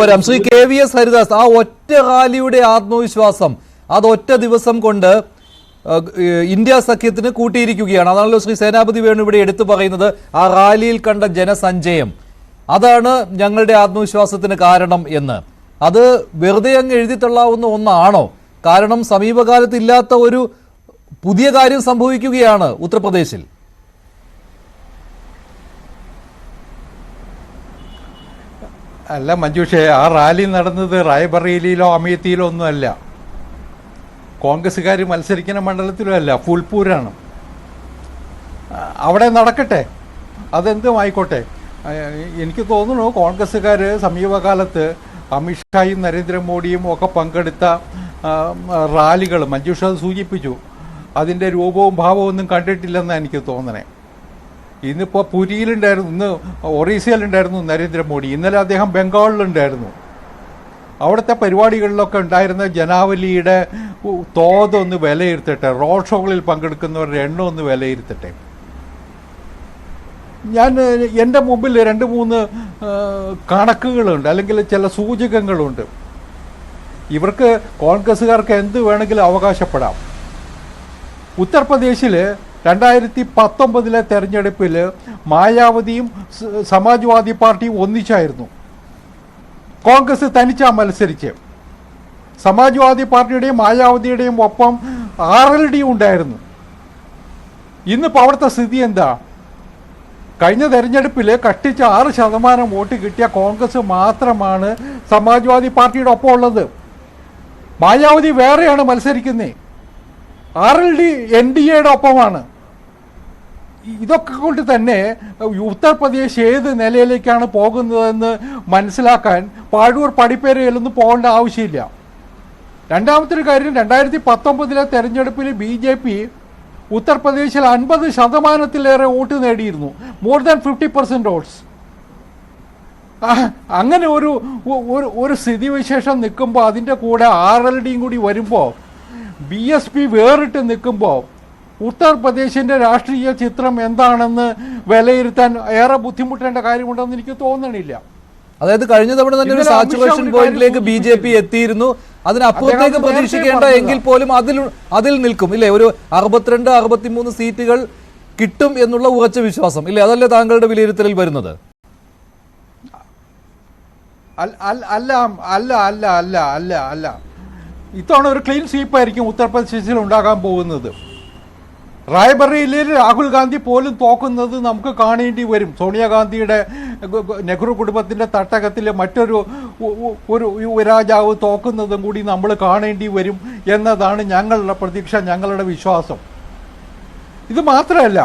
വരാം Shri K V S Haridas ആ ഒറ്റ റാലിയുടെ ആത്മവിശ്വാസം അത് ഒറ്റ ദിവസം കൊണ്ട് ഇന്ത്യ സഖ്യത്തിന് കൂട്ടിയിരിക്കുകയാണ്. അതാണല്ലോ ശ്രീ സേനാപതി വേണു ഇവിടെ എടുത്തു പറയുന്നത് ആ റാലിയിൽ കണ്ട ജനസഞ്ചയം. അതാണ് ഞങ്ങളുടെ ആത്മവിശ്വാസത്തിന് കാരണം എന്ന്. അത് വെറുതെ അങ്ങ് എഴുതിത്തള്ളാവുന്ന ഒന്നാണോ? കാരണം സമീപകാലത്ത് ഇല്ലാത്ത ഒരു പുതിയ കാര്യം സംഭവിക്കുകയാണ് ഉത്തർപ്രദേശിൽ. അല്ല മഞ്ജുഷേ ആ റാലി നടന്നത് റായ്ബറേലിയിലോ അമേത്തിയിലോ ഒന്നുമല്ല. കോൺഗ്രസ്സുകാർ മത്സരിക്കുന്ന മണ്ഡലത്തിലും അല്ല ഫുൾപൂരാണ് ആ, അവിടെ നടക്കട്ടെ. അതെന്തും ആയിക്കോട്ടെ. എനിക്ക് തോന്നുന്നു കോൺഗ്രസ്സുകാർ സമീപകാലത്ത് അമിത്ഷായും നരേന്ദ്രമോദിയും ഒക്കെ പങ്കെടുത്ത റാലികൾ മഞ്ജുഷ സൂചിപ്പിച്ചു. അതിന്റെ രൂപവും ഭാവവും ഒന്നും കണ്ടിട്ടില്ലെന്നാണ് എനിക്ക് തോന്നണേ. ഇന്നിപ്പോൾ പുരിയിലുണ്ടായിരുന്നു ഇന്ന് ഒറീസയിലുണ്ടായിരുന്നു നരേന്ദ്രമോദി ഇന്നലെ അദ്ദേഹം ബംഗാളിലുണ്ടായിരുന്നു. അവിടുത്തെ പരിപാടികളിലൊക്കെ ഉണ്ടായിരുന്ന ജനാവലിയുടെ തോതൊന്ന് വിലയിരുത്തട്ടെ റോഡ് ഷോകളിൽ പങ്കെടുക്കുന്നവരുടെ എണ്ണം ഒന്ന് വിലയിരുത്തട്ടെ. ഞാൻ എന്റെ മുമ്പിൽ രണ്ട് മൂന്ന് കണക്കുകളുണ്ട് അല്ലെങ്കിൽ ചില സൂചകങ്ങളുണ്ട്. ഇവർക്ക് കോൺഗ്രസ്സുകാർക്ക് എന്ത് വേണമെങ്കിലും അവകാശപ്പെടാം. ഉത്തർപ്രദേശിൽ രണ്ടായിരത്തി പത്തൊമ്പതിലെ തെരഞ്ഞെടുപ്പിൽ മായാവതിയും സമാജ്വാദി പാർട്ടിയും ഒന്നിച്ചായിരുന്നു. കോൺഗ്രസ് തനിച്ചാ മത്സരിച്ച്. സമാജ്വാദി പാർട്ടിയുടെയും മായാവതിയുടെയും ഒപ്പം ആർ എൽ ഡി ഉണ്ടായിരുന്നു. ഇന്നിപ്പോൾ അവിടുത്തെ സ്ഥിതി എന്താ? കഴിഞ്ഞ തെരഞ്ഞെടുപ്പിൽ കട്ടിച്ച് ആറ് ശതമാനം വോട്ട് കിട്ടിയ കോൺഗ്രസ് മാത്രമാണ് സമാജ്വാദി പാർട്ടിയുടെ ഒപ്പം ഉള്ളത്. മായാവതി വേറെയാണ് മത്സരിക്കുന്നത് R L D N D എയുടെ ഒപ്പമാണ്. ഇതൊക്കെ കൊണ്ട് തന്നെ ഉത്തർപ്രദേശ് ഏത് നിലയിലേക്കാണ് പോകുന്നതെന്ന് മനസ്സിലാക്കാൻ പാഴൂർ പടിപ്പേരയിലൊന്നും പോകേണ്ട ആവശ്യമില്ല. രണ്ടാമത്തൊരു കാര്യം രണ്ടായിരത്തി പത്തൊമ്പതിലെ തെരഞ്ഞെടുപ്പിൽ ബി ജെ പി ഉത്തർപ്രദേശിൽ അൻപത് ശതമാനത്തിലേറെ വോട്ട് നേടിയിരുന്നു. More than fifty percent votes അങ്ങനെ ഒരു ഒരു സ്ഥിതിവിശേഷം നിൽക്കുമ്പോൾ അതിന്റെ കൂടെ ആർ എൽ ഡിയും കൂടി വരുമ്പോൾ ബി എസ് പി വേറിട്ട് നിൽക്കുമ്പോൾ ഉത്തർപ്രദേശിന്റെ രാഷ്ട്രീയ ചിത്രം എന്താണെന്ന് വിലയിരുത്താൻ ഏറെ ബുദ്ധിമുട്ടേണ്ട കാര്യമുണ്ടെന്ന് എനിക്ക് തോന്നണില്ല. അതായത് കഴിഞ്ഞ തവണ തന്നെ ഒരു സാച്ചുറേഷൻ പോയിന്റിലേക്ക് ബി ജെ പി എത്തിയിരുന്നു. അതിനപ്പുറത്തേക്ക് പ്രതീക്ഷിക്കേണ്ട എങ്കിൽ പോലും അതിൽ അതിൽ നിൽക്കും. ഇല്ലേ ഒരു അറുപത്തിരണ്ട് അറുപത്തിമൂന്ന് സീറ്റുകൾ കിട്ടും എന്നുള്ള ഉറച്ച വിശ്വാസം. ഇല്ലേ അതല്ലേ താങ്കളുടെ വിലയിരുത്തലിൽ വരുന്നത്? അല്ല അല്ല അല്ല അല്ല അല്ല അല്ല. ഇത്തവണ ഒരു ക്ലീൻ സ്വീപ്പായിരിക്കും ഉത്തർപ്രദേശിൽ ഉണ്ടാകാൻ പോകുന്നത്. റായ്ബറേലിയിൽ രാഹുൽ ഗാന്ധി പോലും തോക്കുന്നത് നമുക്ക് കാണേണ്ടി വരും. സോണിയാഗാന്ധിയുടെ നെഹ്റു കുടുംബത്തിന്റെ തട്ടകത്തിൽ മറ്റൊരു ഒരു യുവരാജാവ് തോക്കുന്നതും കൂടി നമ്മൾ കാണേണ്ടി വരും എന്നതാണ് ഞങ്ങളുടെ പ്രതീക്ഷ ഞങ്ങളുടെ വിശ്വാസം. ഇത് മാത്രമല്ല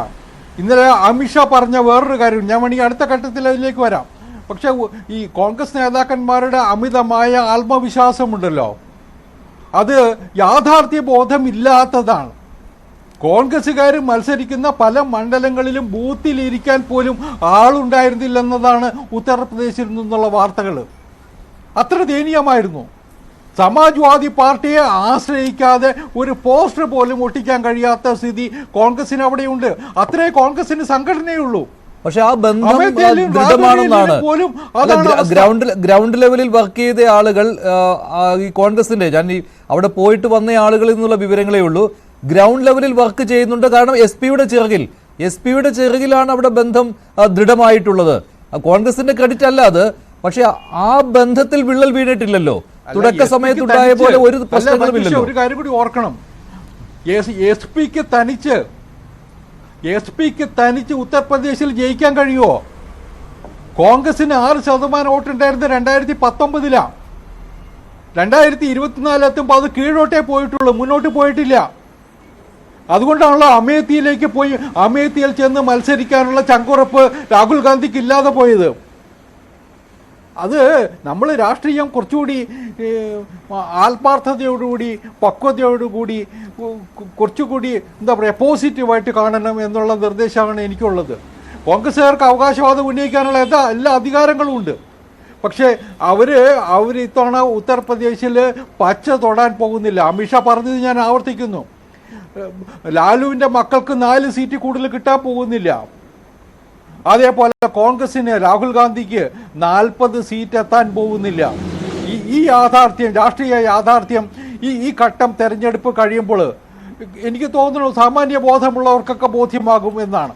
ഇന്നലെ അമിത്ഷാ പറഞ്ഞ വേറൊരു കാര്യം ഞാൻ വേണമെങ്കിൽ അടുത്ത ഘട്ടത്തിൽ അതിലേക്ക് വരാം. പക്ഷേ ഈ കോൺഗ്രസ് നേതാക്കന്മാരുടെ അമിതമായ ആത്മവിശ്വാസമുണ്ടല്ലോ. അത് യാഥാർത്ഥ്യ ബോധമില്ലാത്തതാണ് കോൺഗ്രസ്സുകാർ മത്സരിക്കുന്ന പല മണ്ഡലങ്ങളിലും ബൂത്തിലിരിക്കാൻ പോലും ആളുണ്ടായിരുന്നില്ലെന്നതാണ് ഉത്തർപ്രദേശിൽ നിന്നുള്ള വാർത്തകൾ. അത്ര ദയനീയമായിരുന്നു. സമാജ്വാദി പാർട്ടിയെ ആശ്രയിക്കാതെ ഒരു പോസ്റ്റർ പോലും ഒട്ടിക്കാൻ കഴിയാത്ത സ്ഥിതി കോൺഗ്രസിന് അവിടെയുണ്ട്. അത്രേ കോൺഗ്രസിന് സംഘടനയുള്ളൂ. പക്ഷെ ആ ബന്ധം ദൃഢമാണെന്നാണ്. ഗ്രൗണ്ട് ഗ്രൗണ്ട് ലെവലിൽ വർക്ക് ചെയ്ത ആളുകൾ ഈ കോൺഗ്രസിന്റെ ഞാൻ ഈ അവിടെ പോയിട്ട് വന്ന ആളുകളിൽ നിന്നുള്ള വിവരങ്ങളേ ഉള്ളൂ. ഗ്രൗണ്ട് ലെവലിൽ വർക്ക് ചെയ്യുന്നുണ്ട്. കാരണം എസ് പിയുടെ ചിറകിൽ എസ് പിയുടെ ചിറകിലാണ് അവിടെ ബന്ധം ദൃഢമായിട്ടുള്ളത്. കോൺഗ്രസിന്റെ ക്രെഡിറ്റ് അല്ല അത്. പക്ഷെ ആ ബന്ധത്തിൽ വിള്ളൽ വീണിട്ടില്ലല്ലോ. തുടക്ക സമയത്തുണ്ടായ പോലെ ഒരു പ്രശ്നങ്ങളുമില്ലല്ലോ ഒരു കാര്യം കൂടി ഓർക്കണം. എസ് പിക്ക് തനിച്ച് എസ് പിക്ക് തനിച്ച് ഉത്തർപ്രദേശിൽ ജയിക്കാൻ കഴിയുമോ കോൺഗ്രസിന് ആറ് ശതമാനം വോട്ടുണ്ടായിരുന്നത് രണ്ടായിരത്തി പത്തൊമ്പതിലാണ് രണ്ടായിരത്തി ഇരുപത്തിനാലെത്തുമ്പോൾ അത് കീഴോട്ടേ പോയിട്ടുള്ളൂ മുന്നോട്ട് പോയിട്ടില്ല. അതുകൊണ്ടാണല്ലോ അമേത്തിയിലേക്ക് പോയി അമേത്തിയിൽ ചെന്ന് മത്സരിക്കാനുള്ള ചങ്കുറപ്പ് രാഹുൽ ഗാന്ധിക്ക് ഇല്ലാതെ പോയത്. അത് നമ്മൾ രാഷ്ട്രീയം കുറച്ചുകൂടി ആത്മാർത്ഥതയോടുകൂടി പക്വതയോടുകൂടി കുറച്ചുകൂടി എന്താ പറയുക പോസിറ്റീവായിട്ട് കാണണം എന്നുള്ള നിർദ്ദേശമാണ് എനിക്കുള്ളത്. കോൺഗ്രസ്സുകാർക്ക് അവകാശവാദം ഉന്നയിക്കാനുള്ള എല്ലാ എല്ലാ അധികാരങ്ങളും ഉണ്ട്. പക്ഷേ അവർ അവർ ഇത്തവണ ഉത്തർപ്രദേശിൽ പച്ച തൊടാൻ പോകുന്നില്ല. അമിത്ഷാ പറഞ്ഞത് ഞാൻ ആവർത്തിക്കുന്നു. ലാലുവിന്റെ മക്കൾക്ക് നാല് സീറ്റ് കൂടുതൽ കിട്ടാൻ പോകുന്നില്ല. അതേപോലെ കോൺഗ്രസിന് രാഹുൽ ഗാന്ധിക്ക് നാൽപ്പത് സീറ്റ് എത്താൻ പോകുന്നില്ല. ഈ ഈ യാഥാർത്ഥ്യം രാഷ്ട്രീയ യാഥാർത്ഥ്യം ഈ ഈ ഘട്ടം തെരഞ്ഞെടുപ്പ് കഴിയുമ്പോൾ എനിക്ക് തോന്നുന്നു സാമാന്യ ബോധമുള്ളവർക്കൊക്കെ ബോധ്യമാകും എന്നാണ്.